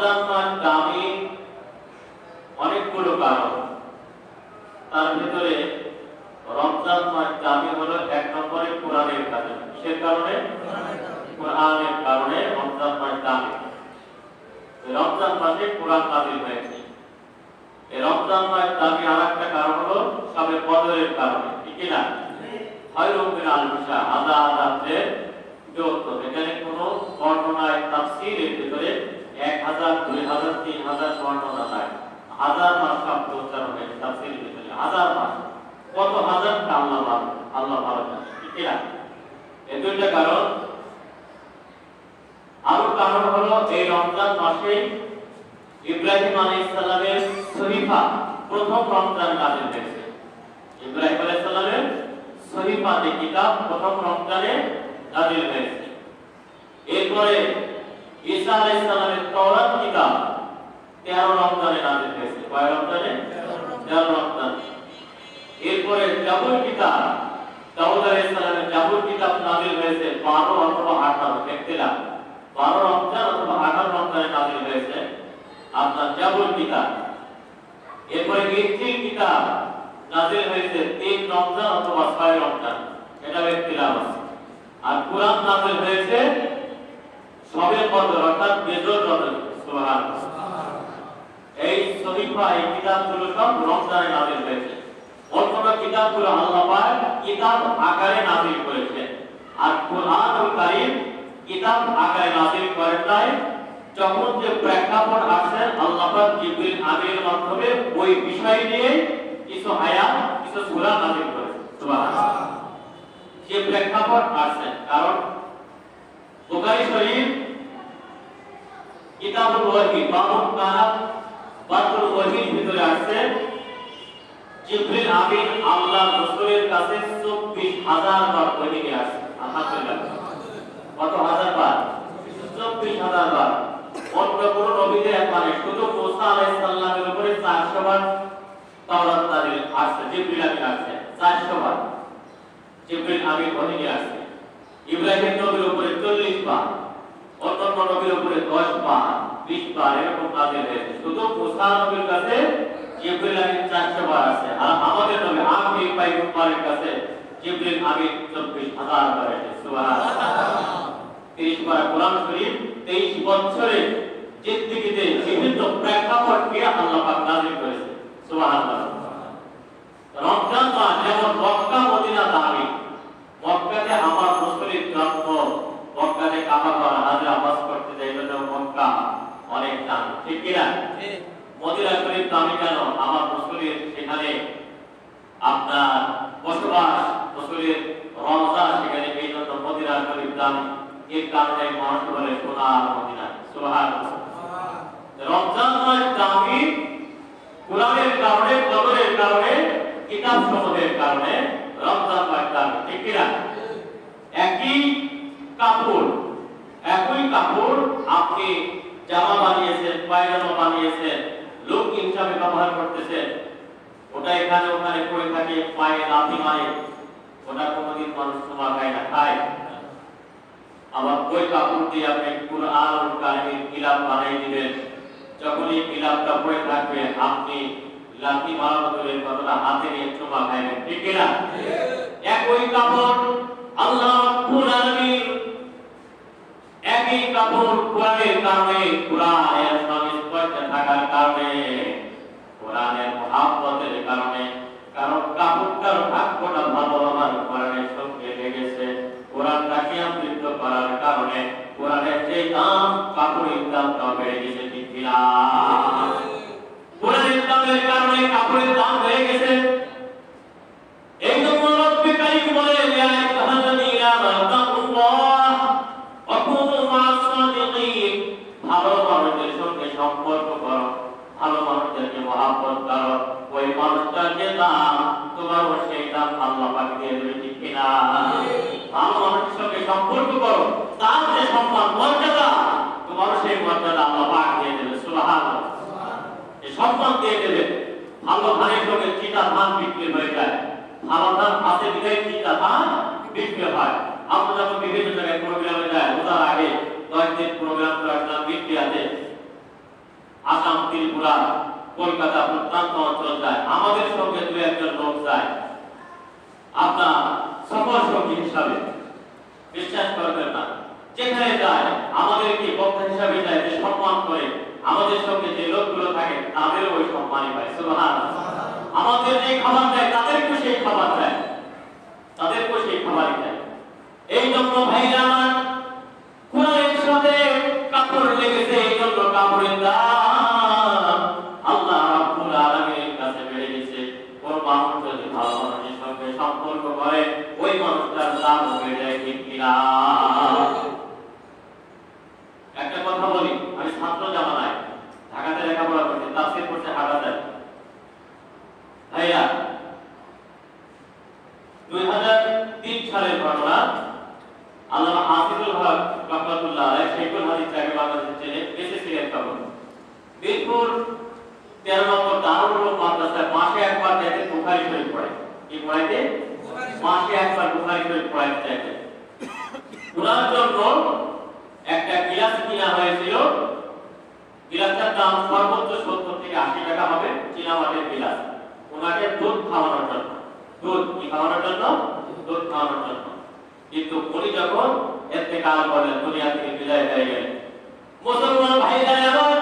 মাস দামি অনেকগুলো কারণ। তার ভিতরে রমজান মাস দামি হলো এক নম্বরে কোরআনের কারণে। সে কারণে? কোরআনের কারণে রমজান মাস দামি। রমজান মাসে কোরআন নাজিল হয়েছে। এই রমজান মাস দামি আর একটা কারণ হলো সবে বদরের কারণে, ঠিক না হয় রঙিন আলমিশা আদা আদাতে যৌথ এখানে কোনো বর্ণনায় তাফসিরের ভিতরে এক হাজার, দুই হাজার, তিন হাজার বর্ণনা নাই হাজার মাস শব্দ উচ্চারণ হয়েছে তাফসিরের ভিতরে হাজার মাস। কত হাজার আল্লাহ আল্লাহ ভালো না এই দুইটা কারণ। আরও কারণ হলো এই রমজান মাসে ইব্রাহিম আলাইহিস সালামের সহিফা প্রথম রমজান নাযিল হয়েছে ইব্রাহিম আলাইহিস সালামের সহিফা যে কিতাব প্রথম রমজানে নাযিল হয়েছে এরপরে ঈসা আলাইহিস সালামের কিতাব 13 রমজানে নাযিল হয়েছে। কয় রমজানে? 13 রমজান। এরপরে জাবুর কিতাব, দাউদ আলাইহিস সালামের জাবুর কিতাব নাযিল হয়েছে 12 অথবা 18 দেখছিলাম 12 রমজান অথবা 18 রমজানে নাযিল হয়েছে আপনার জাবুর কিতাব। এরপরে ইনজিল কিতাব নাযিল হয়েছে 3 রমজান অথবা 6 রমজান। এটা দেখছিলাম আর কোরআন নাযিল হয়েছে সবে কদর অর্থাৎ বেজর রজব সুবহানাল্লাহ এই সহিফা এই কিতাবগুলো সব রমজানে নাযিল হয়েছে। অন্যান্য কিতাবগুলো আল্লাহ পাক কিতাব আকারে নাযিল করেছেন। আর কোরআনুল কারীম কিতাব আকারে নাযিল করেন নাই। যখন যে প্রেক্ষাপট আসেন আল্লাহ পাক জিবরিল আমিনের মাধ্যমে ওই বিষয় নিয়ে কিছু আয়াত, কিছু সূরা নাযিল করেছেন সুবহানাল্লাহ যে প্রেক্ষাপট আসেন কারণ বুখারী শরীফ, কিতাবুল ওয়াহি বাবুল কালাম বাতুল ওয়াহির ভিতরে আছে। জিবরিল আমিন আল্লাহ রাসূলের কাছে 24000 বার ওহী নিয়ে আসে। আলহামদুলিল্লাহ কত হাজার বার? 24000 বার। অন্য কোন নবীদের মানে শুধু মুসা আলাইহিস সালামের উপরে 400 বার তাওরাত নাযিল আসছে জিবরিল আমিন আসছে 400 বার। জিবরিল আমিন ওহী নিয়ে আসছে ইব্রাহিম নবীর উপরে 40 বার, অন্যান্য নবীর উপরে 10 বার 20 বার এরকম নাযিল হয়েছে। শুধু মুসা নবীর কাছে জিবরিল আমিন 400 বার আছে, আর আমাদের নবী পয়গম্বরের কাছে জিবরিল আমিন 24000 বার আছে। সুবহানাল্লাহ। 30 বার কোরআন শরীফ 23 বছরে জিন্দেগিতে বিভিন্ন আল্লাহ পাক নাযিল করেছে রমজান মাস যেমন মক্কা মদিনা দামি মক্কাতে আমার রাসূলের জন্ম মক্কাতে কাবা ঘর হাজরে আবাস করতে যাই জন্য মক্কা অনেক দাম ঠিক কি না মদিনা শরীফ দামি কেন আমার রাসূলের সেখানে আপনার বসবাস রাসূলের রওজা সেখানে এই জন্য মদিনা শরীফ দামি এর কারণে মানুষ রমজান মাস দামি কারণে, কদরের কারণে কারণে রমজান মাস দামি একই কাপড় একই কাপড় আপনি জামা বানিয়েছেন, পায়জামা বানিয়েছেন, লোক ব্যবহার করতেছেন, ওটা এখানে ওখানে পড়ে থাকে পায়ে লাথি মারে, ওটা কোনোদিন মানুষ সমা খায় না খায়। আবার ওই কাপড় দিয়ে আপনি কুরআন কারিমের কিলাপ বানিয়ে দিবেন। যখনই কিলাপটা পড়ে থাকবে, আপনি লাথি মারার বদলে কতটা হাতে নিয়ে চুমা খাইবেন, ঠিক কিনা? একই কাপড়, আল্লাহ আলামিন একই কাপড় কোরআনের কারণে, কোরআনের থাকার কারণে, কোরআনের মহাব্বতের কারণে, কারণ কাপড়টার ভাগ্যটা ভালো আমার কোরআনের সঙ্গে লেগেছে। কোরআনটাকে আমৃত করার কারণে কোরআনের যে দাম কাপড়ের দামটা বেড়ে গেছে। দশ দিন প্রোগ্রাম করেছিলাম বিক্রিয়াতে আসাম, ত্রিপুরা, কলকাতা প্রত্যন্ত অঞ্চল যায়। আমাদের সঙ্গে দু একজন লোক যায়। আপনার সফর সঙ্গী হিসাবে। বিশ্বাস করবেন না। যেখানে যায়, আমাদেরকে বক্তা হিসাবে যায়, যে সম্মান করে আমাদের সঙ্গে যে লোকগুলো থাকে তাদের ওই সম্মানই পায়। সুবহান আমাদের যে খাবার দেয়, তাদেরকেও সেই খাবার দেয়। তাদেরকেও সেই খাবারই দেয়। এই জন্য ভাইরা আমার, কোরআনের সম্পর্ক করে ওই মানুষটার দাম হয়ে যায় কিনা একটা কথা বলি আমি ছাত্র জামানায় ঢাকাতে লেখাপড়া করছি তাফসীর করতে হাঁটা যায় ভাইয়া দুই হাজার তিন সালের ঘটনা আল্লাহ হাফিজুল হক রহমাতুল্লাহ আলাইহ শেখুল হাদিস যাকে বাংলাদেশে চেনে এসেছিলেন তখন বীরপুর তেরো নম্বর দারুল উলুম মাদ্রাসায় মাসে একবার যাইতে বুখারী শরীফ পড়ে কি পড়াইতে মাসে একবার বুখারী শরীফ ওনার জন্য একটা গিলাস কিনা হয়েছিল। গিলাসটার দাম সর্বোচ্চ সত্তর থেকে আশি টাকা হবে। চীনামাটির গিলাস। ওনাকে দুধ খাওয়ানোর জন্য। দুধ কি খাওয়ানোর জন্য? দুধ খাওয়ানোর জন্য। কিন্তু উনি যখন এতেকাল করলেন, দুনিয়া থেকে বিদায় হয়ে গেলেন। মুসলমান ভাইরা আমার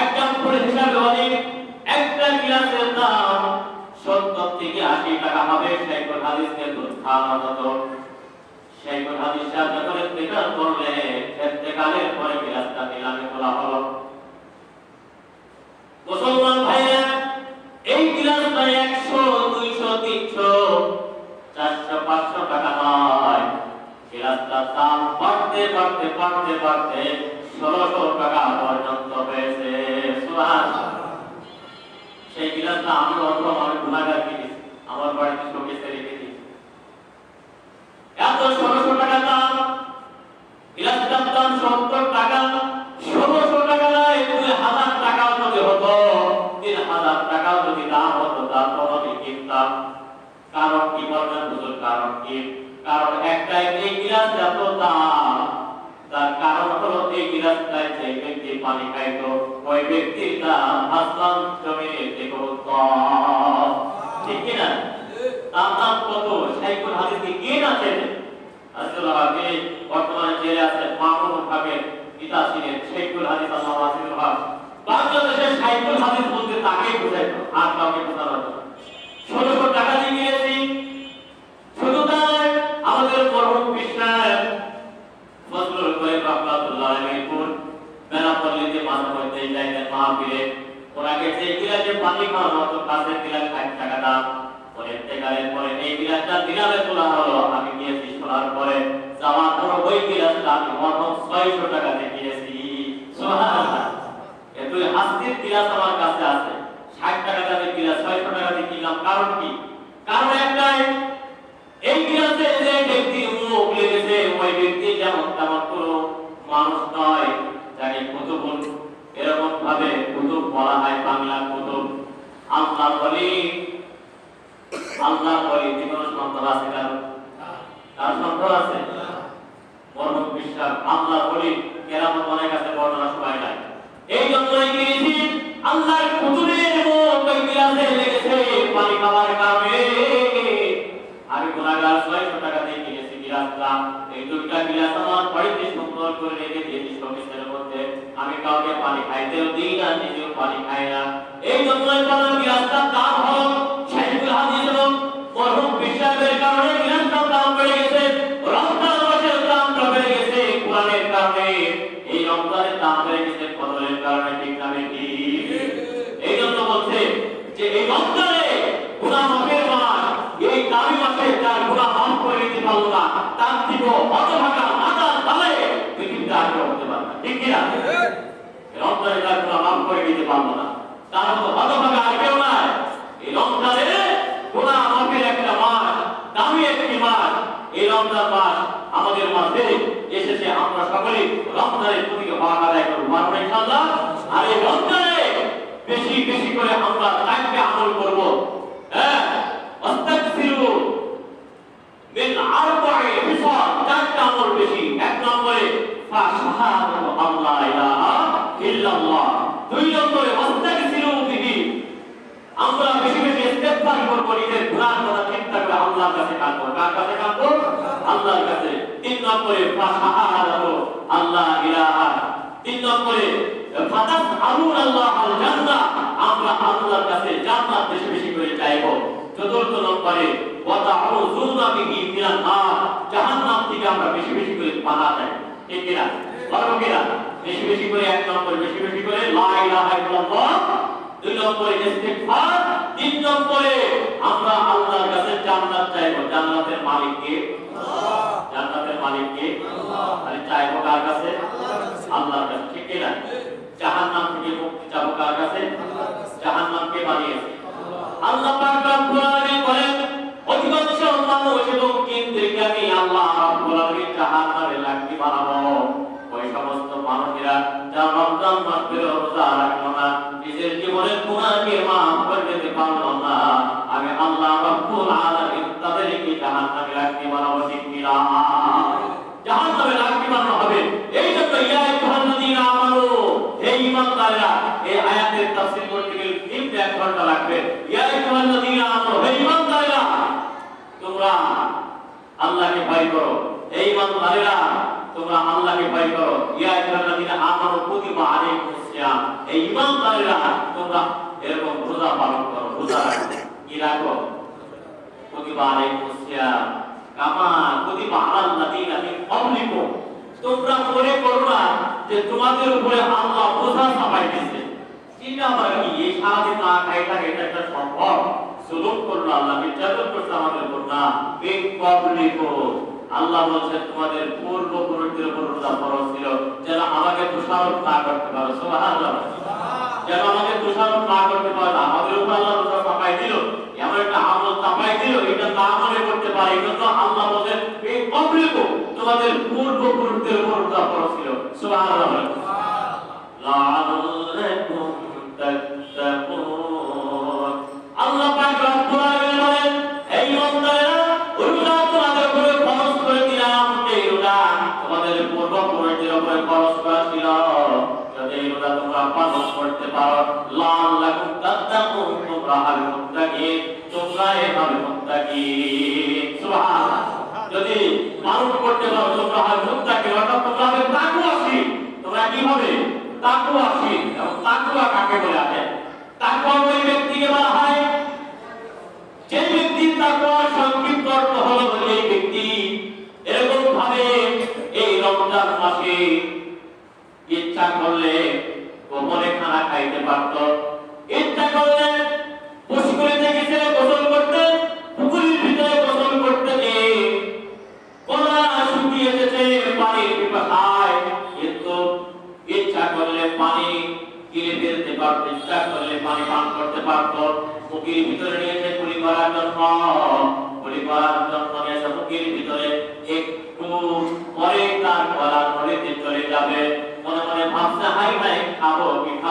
একদম করে হিসাবে অনেক একটা গিলাসের দাম আশি টাকা হবে শেখুল হাদিসকে খাওয়ানো হতো শেখুল হাদিস যখন ইন্তেকাল করলেন ইন্তেকালের পরে গিলাসটা নিলামে তোলা হলো মুসলমান ভাইরা এই গিলাসটা একশো দুইশো তিনশো চারশো পাঁচশো টাকা নয় গিলাসটার দাম বাড়তে বাড়তে বাড়তে বাড়তে ষোলোশো টাকা পর্যন্ত হয়েছে সুবহান সেই গিলাসটা আমি অথবা আমি গুণাগার কিনেছি সাইকুল হাদিস বলতে তাকে বোঝাইতো আর কাউকে বোঝানো ষোলোশো টাকা দিয়ে গিয়েছি শুধু তাই আমাদের মরহুম বিশ্বাস ফজলুল করিম রহমাতুল্লাহ আলাইহির বেনাপল্লিতে মাঝে মধ্যে যাইতেন মাহফিলে ওনাকে যে গিলাসে পানি খাওয়ানো হতো কাছের গিলাস ষাট টাকা দাম। পরে ইন্তেকালের পরে এই গিলাসটা দিনামে তোলা হলো। আমি গিয়েছি শোনার পরে। যাওয়ার পর ওই গিলাসটা আমি মরহুম ছয়শো টাকাতে কিনেছি। সুবহানাল্লাহ দুই গিলাস আমার কাছে আছে। ষাট টাকা দামের গিলাস ছয়শো টাকা দিয়ে কিনলাম। কারণ কি? কারণ একটাই, এই গিলাসে যে ব্যক্তি মুখ লেগেছে, ওই ব্যক্তি যেমন তেমন কোনো মানুষ নয়, যাকে কুতুবুল এরকম ভাবে কুতুব বলা হয় বাংলা কুতুব। আল্লাহ বলি আল্লাহ বলি জীবন সন্তান আছে কারণ তার সন্তান আছে? মরহুম বিশ্বাস। আল্লাহ বলি, কেরামত অনেক আছে, বর্ণনা সময় নাই। এই লেগেছে পানি গিলাস আমার বাড়িতে সুন্দর করে রেখে দিয়েছি শোকেসের মধ্যে। আমি কাউকে পানি খাইতেও দিই না, নিজেও পানি খাই না। এই জন্যই বললাম গিলাসটা দাম হলো এই রমজানের দাম বেড়ে গেছে ফসলের কারণে ঠিক না কি এই জন্য বলছে যে এই রমজানে গুণা মাফের মাস, এই দামি মাসে তার গুণা মাফ করে নিতে পারল না। তার দিব অত টাকা আদার তালে পৃথিবীতে আগে হতে পারে না। ঠিক কিনা? রমজানে তার গুণা মাফ করে নিতে পারল না। তার মতো অত টাকা আর কেউ নাই। এই রমজানে গুণা মাফের একটা মাস, দামি একটি মাস এই রমজান মাস আমাদের মাঝে এসেছে। আমরা সকলে রমজানের প্রতিকে আদায় করব মানব ইনশাল্লাহ আর এই রমজানে বেশি বেশি করে আমরা তাকে আমল করব। হ্যাঁ, এক নম্বরে ফাশাহাদাতু আল্লাহ ইলাহা ইল্লাল্লাহ। দুই নম্বরে অস্তাকসিরু বিহি। আমরা বেশি বেশি ইস্তেগফার করব, নিজের গুনাহ আল্লাহর কাছে কাঁদবো কার কাছে কাঁদবো আল্লাহর কাছে। তিন নম্বরে আল্লাহ ইলাহা। তিন নম্বরে ফাতাস আলুন আল্লাহ আল জান্নাহ। আমরা আল্লাহর কাছে জান্নাত বেশি বেশি করে চাইব। চতুর্থ নম্বরে, ওয়াতাউযুনা বিহি মিনান নার। জাহান্নাম থেকে আমরা বেশি বেশি করে পানা চাই। ঠিক কিনা? বলো কিনা? বেশি বেশি করে, এক নম্বর বেশি বেশি করে, লা ইলাহা ইল্লাল্লাহ। দুই নম্বরে ইস্তিগফার তিন নম্বরে আমরা আল্লাহর কাছে জান্নাত চাইব। জান্নাতের মালিক কে? জান্নাতের মালিক কে? আরে চাইব কার কাছে? আল্লাহর কাছে। ঠিক কিনা? জাহান্নাম থেকে মুক্তি চাইব কার কাছে? জাহান্নাম কে বানিয়েছে? আল্লাহ পাক রব্বুল আলামিন বলেন অধিকাংশ মানুষ এবং জিনদেরকে আমি আল্লাহ রব্বুল আলামিন জাহান্নামে লাগতে বানাবো। ওই সমস্ত মানুষেরা যারা রমজান মাস রোজা রাখল না জীবনের গুনাহকে মাফ করে দিতে পারল না। আমি আল্লাহ রব্বুল আলামিন তাদেরকে জাহান্নামে লাগতে বানাবো ঠিক কিনা? জাহান্নামে লাগতে বানানো হবে। এই জন্য ইয়া আইয়ুহাল্লাযীনা আমানু, হে ঈমানদারেরা, এই আয়াতের তাফসীর করতে গেলে তিন এক ঘণ্টা লাগবে। ইয়া আইয়ুহাল্লাযীনা আমানু, হে ঈমানদারেরা, তোমরা আল্লাহকে ভয় করো। এই ঈমানদারেরা তোমরা আল্লাহকে ভয় করো। ইয়া আইয়ুহাল্লাযীনা আমানু কুতিবা আলাইকুমুস সিয়াম। এই ঈমানদারেরা তোমরা এরকম রোজা পালন করো, রোজা কি রাখো? কুতিবা আলাইকুমুস সিয়াম। কামা কুতিবা আলাল মিন ক্বাবলিকুম। তোমরা মনে করো না যে তোমাদের উপরে আল্লাহ বোঝা চাপাই দিয়েছে চিন্তা আবার কি, এই সারাদিন না খাই থাকে এটা একটা সম্ভব সুলুক করল আল্লাহ, নির্যাতন করছে আমাদের উপর না। বেগ পাবলিকো আল্লাহ বলছে তোমাদের পূর্বপুরুষদের উপর রোজা ফরজ ছিল। যেন আমাকে দোষারোপ না করতে পারো। সুবহানাল্লাহ। যেন আমাকে দোষারোপ না করতে পারো আমাদের উপর আল্লাহ রোজা চাপাই দিল। এমন একটা আমল চাপাই দিল এটা না মনে করতে পারে। জন্য আল্লাহ বলছেন এই তোমাদের পূর্বপুরুষদের উপর রোজা ফরজ ছিল। সুবহানাল্লাহ। তাত্তাকুন করতে পারো লাআল্লাকুম তাত্তাকুন তোমরা হবে মুত্তাকিন তোমরা হবে মুত্তাকিন সুবহানাল্লাহ যদি মানুষ করতে পারো তোমরা কি হবে তাকওয়াশীল এবং তাকওয়া কাকে বলে?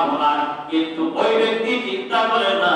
খাব কি খাব না কিন্তু ওই ব্যক্তি চিন্তা করে না।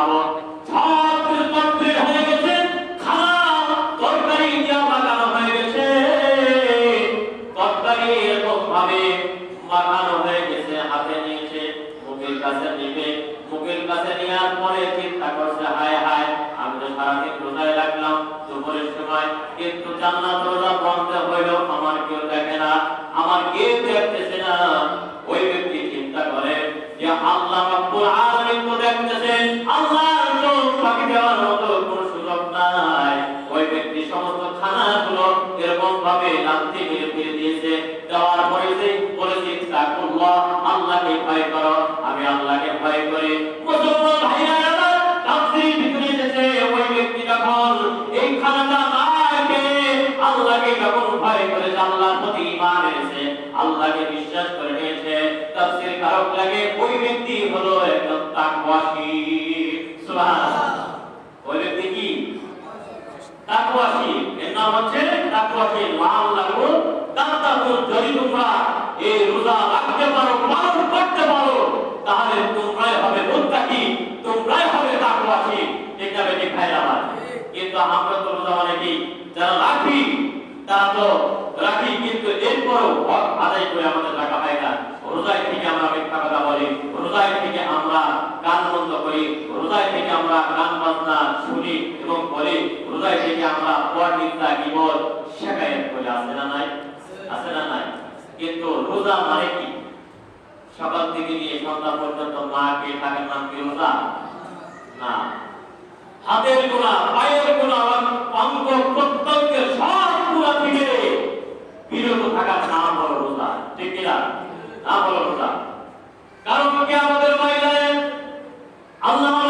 আমল আমি আল্লাহকে ভয় করি মুসলমান ভাইরা আমার ভিতরে এসেছে, ওই ব্যক্তি যখন এই খানাটা না আল্লাহকে যখন ভয় করে আল্লাহর প্রতি ঈমান এনেছে, আল্লাহকে বিশ্বাস করে নিয়েছে, তাফসীর কারক লাগে ওই ব্যক্তি হলো একজন তাকওয়াশী। সুবহানাল্লাহ। ওই ব্যক্তি কি? তাকওয়াশী। এর নাম হচ্ছে তাকওয়াশী লাল লাগু যদি তোমরা এই রোজা রাখতে পারো পারো তাহলে তোমরাই হবে মুত্তাকি, তোমরাই হবে তাকওয়াশীল এটা বেটি ভাইরা আমার? কিন্তু আমরা তো রোজা মানে কি? যারা রাখি, তারা তো রাখি, কিন্তু এরপরও হক আদায় করে আমাদের রাখা হয় না রোজায় থেকে আমরা মিথ্যা কথা বলি রোজায় থেকে আমরা গান বন্ধ করি রোজায় থেকে আমরা গান বাজনা শুনি এবং বলি রোজায় থেকে আমরা পর নিন্দা গিবত শেখায়ত করে আছে না নাই আছে না নাই কিন্তু রোজা মানে কি সকাল থেকে নিয়ে সন্ধ্যা পর্যন্ত মা কে থাকার নাম কি রোজা না। হাতের গোনা, পায়ের গোনা, অঙ্গ প্রত্যঙ্গের সব গুণা থেকে বিরত থাকার নাম হলো রোজা। ঠিক কিনা? না হলো রোজা। কারণ কি আমাদের মহিলায় আল্লাহ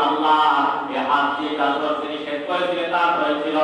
আল্লাহ হাত দিয়ে কাজ করতে নিষেধ করেছিলেন তারপরে ছিল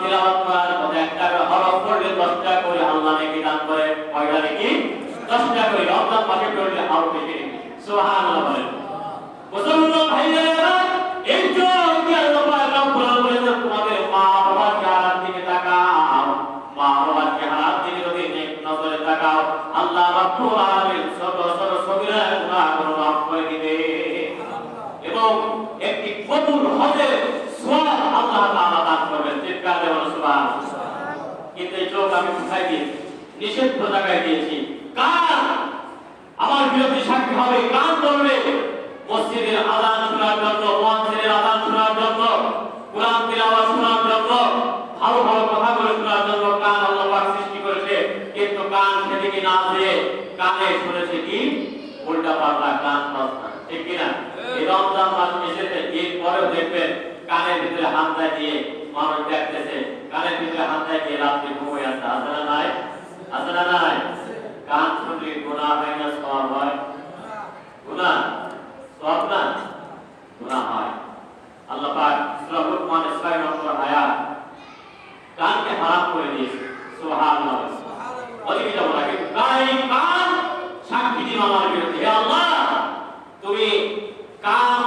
তিলাওয়াত করার কথা একটা করে হরফ পড়লে দশটা করে আল্লাহ নাকি দান করে। কয়টা নাকি? দশটা করে। রমজান মাসে পড়লে আরও বেশি নাকি? সুবহানাল্লাহ বলেন। মুসলমান ভাইরা, এই চোখ আল্লাহ পাক রব্বুল আলামিন তোমাদের মা বাবার চেহারার দিকে তাকাও। মা বাবার চেহারার দিকে যদি নজরে তাকাও, আল্লাহ রাব্বুল আলামিন ছোট ছোট সগীরা গুনাহগুলো মাফ করে দিবে এবং একটি কবুল হজের সওয়াব আল্লাহ তাআলা দান করবেন চিৎকার দেওয়া সুবহানাল্লাহ কিন্তু এই চোখ আমি কোথায় দিয়েছি নিষিদ্ধ জায়গায় দিয়েছি। কার? আমার বিরুদ্ধে সাক্ষী হবে কান করবে মসজিদের আজান শোনার জন্য মুয়াজ্জিনের আজান শোনার জন্য, কোরআন তিলাওয়াত শোনার জন্য, ভালো ভালো কথাগুলো শোনার জন্য কান আল্লাহ পাক সৃষ্টি করেছে? কিন্তু কান সেদিকে না দিয়ে কানে শুনেছে কি? উল্টা পাল্টা গান বাজনা ঠিক কিনা? এই রমজান মাস এসেছে এর পরেও দেখবেন কানের ভিতরে হাত দিয়ে মানুষ দেখতেছে। কানের ভিতরে হাত দিয়ে রাত্রে ঘুমিয়ে আছে। না নাই? আছে নাই? কান শুনলে গুনাহ হয় না সওয়াব হয়? গুনাহ? সওয়াব না? গুনাহ হয়। আল্লাহ পাক সূরা লুকমান 6 নম্বর আয়াত কানকে হারাম করে দিয়েছে। সুবহানাল্লাহ। ওদিকে যাব কিন্তু কান কান সাক্ষী দিন আমার বিরুদ্ধে। হে আল্লাহ তুমি কান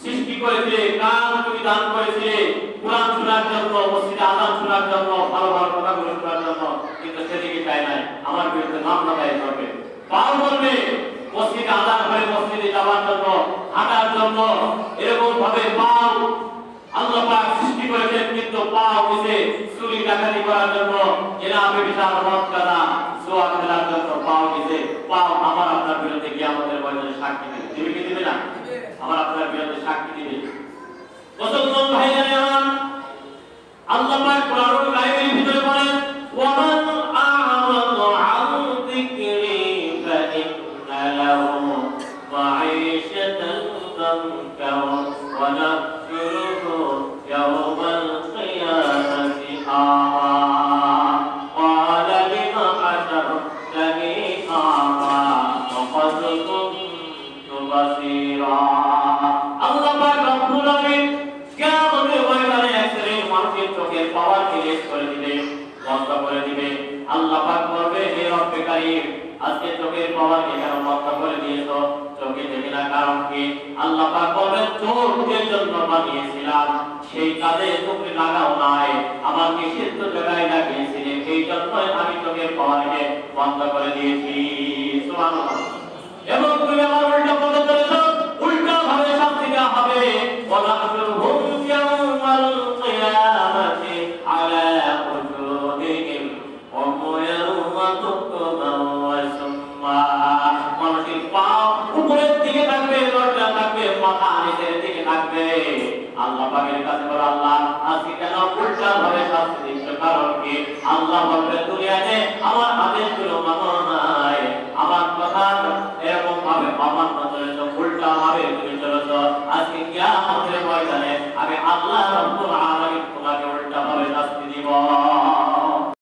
সৃষ্টি করেছিলে কান তুমি দান করেছিলে। কোরআন শোনার জন্য, মসজিদে আজান শোনার জন্য, ভালো ভালো কথাগুলো শোনার জন্য, কিন্তু সেদিকে চায় নাই। আমার বিরুদ্ধে মামলা দায়ের করবে। পাও বলবে মসজিদে আজান করে মসজিদে যাওয়ার জন্য, হাঁটার জন্য এরকম ভাবে পাও। আল্লাহ পাক সৃষ্টি করেছেন, কিন্তু পাও দিছে চুরি ডাকাতি করার জন্য এরা আমি বিশাল মত কাদা সোয়া খেলার জন্য পাও দিছে পাও আমার আপনার বিরুদ্ধে গিয়ে আমাদের ময়দানে সাক্ষী দিবে কি দিবে না? আমার আপনার বিরুদ্ধে সাক্ষী দিবে। মুসলমান ভাইরা আমার আল্লাহ পাক কোরআনুল কারীমের ভিতরে বলেন ওয়ামান আ'রাদা আন যিকরি ফাইন্না লাহু মাঈশাতান দানকা উল্টা চলেছ আজকে কিয়ামতের ময়দানে আমি আল্লাহ রব্বুল আলামিন